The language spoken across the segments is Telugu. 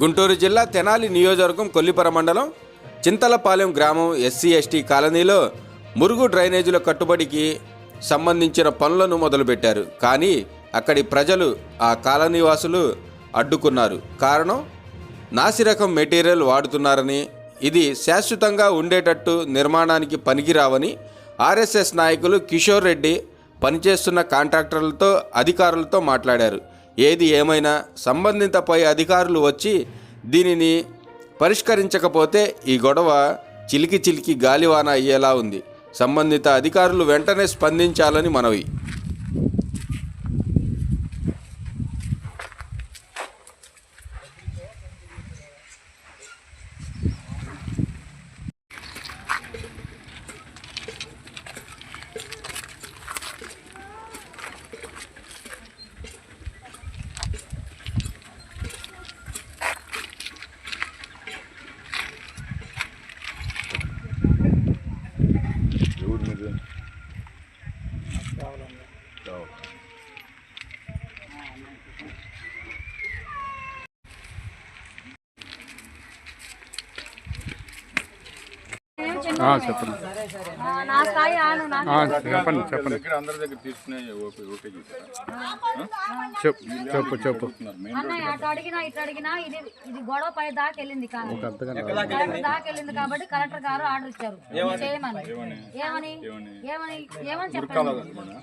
గుంటూరు జిల్లా తెనాలి నియోజకవర్గం కొల్లిపర మండలం చింతలపాలెం గ్రామం ఎస్సీ ఎస్టీ కాలనీలో మురుగు డ్రైనేజీల కట్టుబడికి సంబంధించిన పనులను మొదలుపెట్టారు. కానీ అక్కడి ప్రజలు ఆ కాలనీవాసులు అడ్డుకున్నారు. కారణం నాసిరకం మెటీరియల్ వాడుతున్నారని ఇది శాశ్వతంగా ఉండేటట్టు నిర్మాణానికి పనికిరావని ఆర్ఎస్ఎస్ నాయకులు కిషోర్ రెడ్డి పనిచేస్తున్న కాంట్రాక్టర్లతో అధికారులతో మాట్లాడారు. ఏది ఏమైనా సంబంధిత పై అధికారులు వచ్చి దీనిని పరిష్కరించకపోతే ఈ గొడవ చిలికి చిలికి గాలివాన అయ్యేలా ఉంది. సంబంధిత అధికారులు వెంటనే స్పందించాలని మనవి ఆ, చెప్పండి. చెప్పండి చెప్పండి. దగ్గర అందరి దగ్గర తీసుకునే ఓకే చెప్పు చెప్పు చెప్పు. అన్నయ్య అటు అడిగినా ఇటు అడిగినా ఇది ఇది గొడవ పై దాకా వెళ్ళింది దాకా వెళ్ళింది? కాబట్టి కలెక్టర్ గారు ఆర్డర్ ఇచ్చారు. చేయమని. ఏమని? ఏమని? ఏమని? చెప్పారు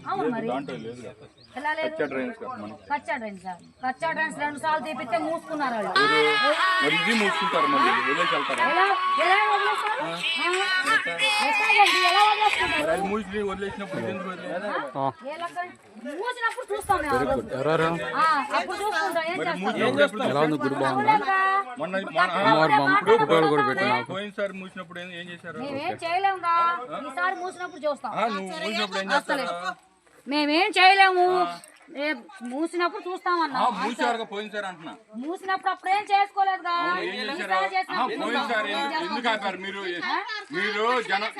అవును మరి. దాంట్లో లేదు కదా. ఎలా లేదు? Kutcha drains kutcha drains? రెండు సార్లు తీపిస్తే మూసుకున్నారు వాళ్ళు? మూసినప్పుడు చూస్తాం ఏం ఎలా ఉంది? గుడి బాగుందా? ఫోటోలు కూడా పోయినసారి మూసినప్పుడు చేశారు? మేమేం చేయలేముగా ఈసారి మూసినప్పుడు చూస్తాం. మేమేం చేయలేము. మూసినప్పుడు చూస్తామన్నా. మూసారుగా అంటున్నా. మూసినప్పుడు అప్పుడు ఏం చేసుకోలేదుగా ఎందుకు- ఆపారు? మీరు మీరు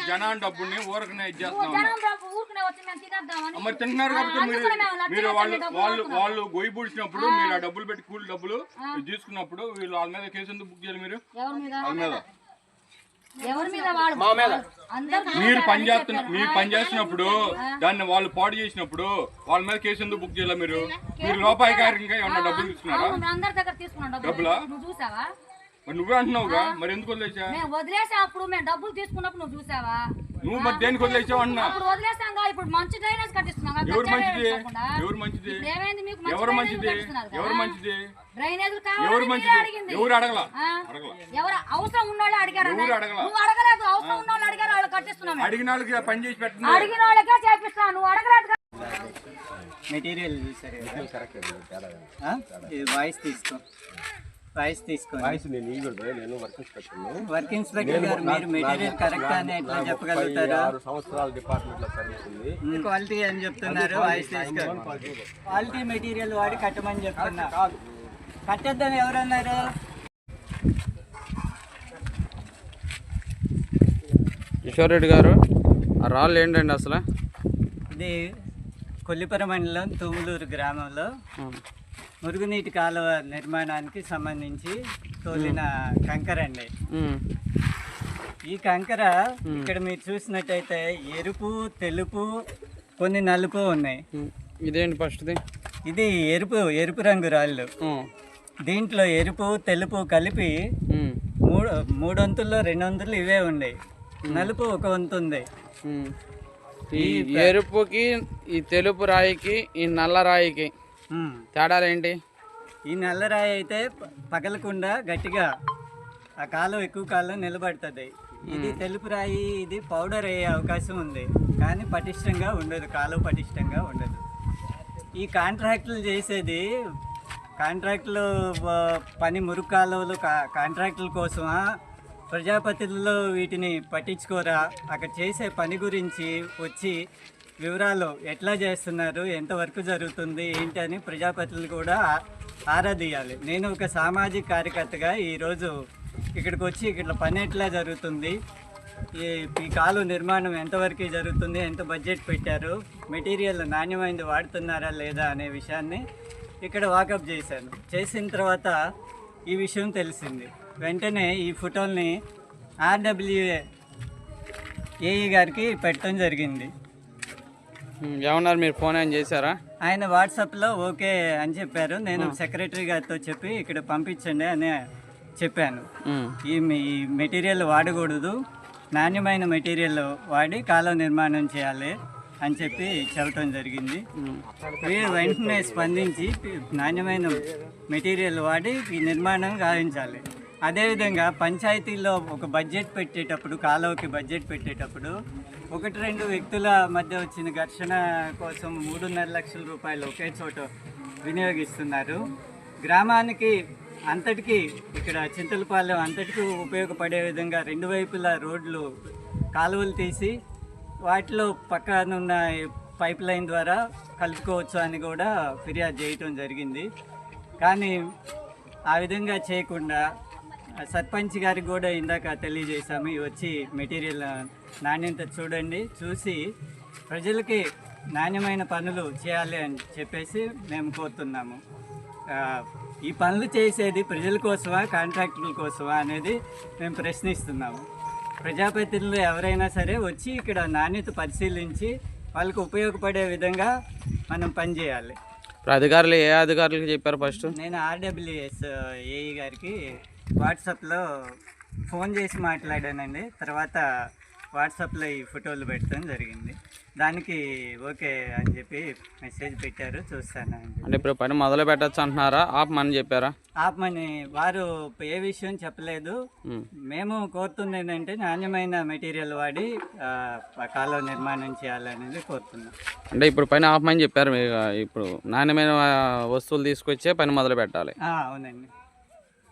జన డబ్బుని ఊరకనే తింటున్నారు కాబట్టి మీరు మీరు వాళ్ళు వాళ్ళు. వాళ్ళు గొయ్యి పూడ్చినప్పుడు మీరు ఆ డబ్బులు పెట్టి కూలి డబ్బులు తీసుకున్నప్పుడు వీళ్ళు వాళ్ళ మీద కేసు ఎందుకు బుక్ చేయాలి మీరు? వాళ్ళ మీద. మీద మీరు పని చేస్తున్న మీరు పని చేస్తున్నప్పుడు దాన్ని వాళ్ళు పాడు చేసినప్పుడు వాళ్ళ మీద కేసు ఎందుకు బుక్ చేయాలి మీరు? మీరు లోపాయికారికంగా ఏమన్నా డబ్బులు తీసుకున్నారా? డబ్బులు. మరి నువ్వే అంటున్నావుగా? మరి ఎందుకు వదిలేసా మేము వదిలేసాప్పుడు మేము డబ్బులు తీసుకున్నప్పుడు నువ్వు చూసావా? నువ్వు మరి దేనికి వదిలేసావు అంటున్నా అప్పుడు వదిలేసాంగా. ఇప్పుడు మంచి డ్రైనేజ్ కట్టిస్తున్నాం. ఎవరు మంచిది. ఎవరు మంచిది? ఇప్పుడు ఏమైంది మీకు? మంచి ఎవరు మంచిది? ఎవరు మంచిది? ఎవరు మంచిది? ఎవరు అడగల? అడగల. ఎవరు అవసరం ఉన్నోళ్ళు అడిగారు? ఎవరు. అడగల. నువ్వు అడగలేదు. అవసరం ఉన్నోళ్ళు అడిగారు. వాళ్ళు కట్టిస్తున్నాం. అడిగిన వాళ్ళకి పని చేసి పెట్టండి. అడిగిన వాళ్ళకే చేపిస్తా. నువ్వు అడగలేదు కదా. మెటీరియల్? ఆ? ఇది వాయిస్ తీసుకో. వాయిస్ తీసుకో నేను వర్క్ ఇన్స్పెక్టర్ వర్క్ ఇన్స్పెక్టర్ గారు మీరు మెటీరియల్ కరెక్ట్ అని ఎట్లా చెప్పగలుగుతారు? ఆరు సంవత్సరాల డిపార్ట్మెంట్లో సర్వీస్ ఉంది క్వాలిటీ అని చెప్తున్నారు వాయిస్ తీసుకో క్వాలిటీ. మెటీరియల్ వాడి కట్టమని చెప్తున్నా కట్టద్దని ఎవరన్నారు? కిషోర్ రెడ్డి గారు ఆ రాళ్ళు ఏంటండి అసలు? ఇది కొల్లిపర మండలం తుములూరు గ్రామంలో. మురుగునీటి కాలువ నిర్మాణానికి సంబంధించి తోలిన కంకర అండి. ఈ కంకర ఇక్కడ మీరు చూసినట్టయితే ఎరుపు తెలుపు కొన్ని నలుపు ఉన్నాయి. ఇదేంటి ఫస్ట్ది? ఇది ఎరుపు ఎరుపు రంగు రాళ్ళు. దీంట్లో ఎరుపు తెలుపు కలిపి మూడు మూడు వంతుల్లో రెండు వంతులు ఇవే ఉన్నాయి నలుపు ఒక వంతు ఉంది. ఈ ఎరుపుకి ఈ తెలుపు రాయికి ఈ నల్ల రాయికి. తేడాలు ఏంటి ఈ నల్లరాయి అయితే పగలకుండా గట్టిగా ఆ కాలం ఎక్కువ కాలం నిలబడుతుంది. ఇది తెలుపు రాయి ఇది పౌడర్ అయ్యే అవకాశం ఉంది. కానీ పటిష్టంగా ఉండదు కాలువ పటిష్టంగా ఉండదు. ఈ కాంట్రాక్టులు చేసేది కాంట్రాక్టులు పని మురుగు కాలువలు కా కాంట్రాక్టుల కోసమా? ప్రజాపతిలో వీటిని పట్టించుకోరా? అక్కడ చేసే పని గురించి వచ్చి వివరాలు ఎట్లా చేస్తున్నారు? ఎంతవరకు జరుగుతుంది? ఏంటి అని ప్రజాపతులు కూడా ఆ- ఆరాధియాలి నేను ఒక సామాజిక కార్యకర్తగా ఈరోజు ఇక్కడికి వచ్చి ఇక్కడ పని ఎట్లా జరుగుతుంది? ఈ ఈ కాలు నిర్మాణం ఎంతవరకు జరుగుతుంది? ఎంత బడ్జెట్ పెట్టారు? మెటీరియల్ నాణ్యమైనది వాడుతున్నారా లేదా అనే విషయాన్ని ఇక్కడ వాకప్ చేశాను. చేసిన తర్వాత ఈ విషయం తెలిసింది. వెంటనే ఈ ఫోటోల్ని ఆర్డబ్ల్యూఏ ఏఈ గారికి పెట్టడం జరిగింది. ఏమన్నారు? మీరు ఫోన్ ఏం చేశారా? ఆయన వాట్సాప్లో ఓకే అని చెప్పారు. నేను సెక్రటరీ గారితో చెప్పి ఇక్కడ పంపించండి అని చెప్పాను. ఈ మెటీరియల్ వాడకూడదు. నాణ్యమైన మెటీరియల్ వాడి కాలువ నిర్మాణం చేయాలి అని చెప్పి చెప్పడం జరిగింది. వీరు వెంటనే స్పందించి నాణ్యమైన మెటీరియల్ వాడి ఈ నిర్మాణం గావించాలి. అదేవిధంగా పంచాయతీలో ఒక బడ్జెట్ పెట్టేటప్పుడు కాలువకి బడ్జెట్ పెట్టేటప్పుడు ఒకటి రెండు వ్యక్తుల మధ్య వచ్చిన ఘర్షణ కోసం మూడున్నర లక్షల రూపాయలు ఒకే చోట వినియోగిస్తున్నారు. గ్రామానికి అంతటికీ ఇక్కడ చింతలపాలెం అంతటికీ ఉపయోగపడే విధంగా రెండు వైపులా రోడ్లు కాలువలు తీసి వాటిలో పక్కనున్న పైప్ లైన్ ద్వారా కలుపుకోవచ్చు అని కూడా ఫిర్యాదు చేయటం జరిగింది. కానీ ఆ విధంగా చేయకుండా సర్పంచ్ గారికి కూడా ఇందాక తెలియజేశాము ఇవి వచ్చి మెటీరియల్ నాణ్యత చూడండి చూసి ప్రజలకి నాణ్యమైన పనులు చేయాలి అని చెప్పేసి మేము కోరుతున్నాము. ఈ పనులు చేసేది ప్రజల కోసమా కాంట్రాక్టుల కోసమా అనేది మేము ప్రశ్నిస్తున్నాము. ప్రజాప్రతినిధులు ఎవరైనా సరే వచ్చి ఇక్కడ నాణ్యత పరిశీలించి వాళ్ళకు ఉపయోగపడే విధంగా మనం పనిచేయాలి అధికారులు ఏ అధికారులకు చెప్పారు ఫస్ట్? నేను ఆర్డబ్ల్యూఎస్ ఏఈ గారికి వాట్సాప్లో ఫోన్ చేసి మాట్లాడానండి. తర్వాత వాట్సాప్లో ఈ ఫోటోలు పెట్టడం జరిగింది. దానికి ఓకే అని చెప్పి మెసేజ్ పెట్టారు చూస్తాను. అంటే ఇప్పుడు పని మొదలు పెట్టచ్చు అంటున్నారా? ఆపమని చెప్పారా? ఆపమని వారు ఏ విషయం చెప్పలేదు. మేము కోరుతుంది ఏంటంటే నాణ్యమైన మెటీరియల్ వాడి కాలువ నిర్మాణం చేయాలనేది కోరుతున్నాం. అంటే ఇప్పుడు పని ఆపమని చెప్పారు ఇప్పుడు నాణ్యమైన వస్తువులు తీసుకొచ్చే పని మొదలు పెట్టాలి. అవునండి.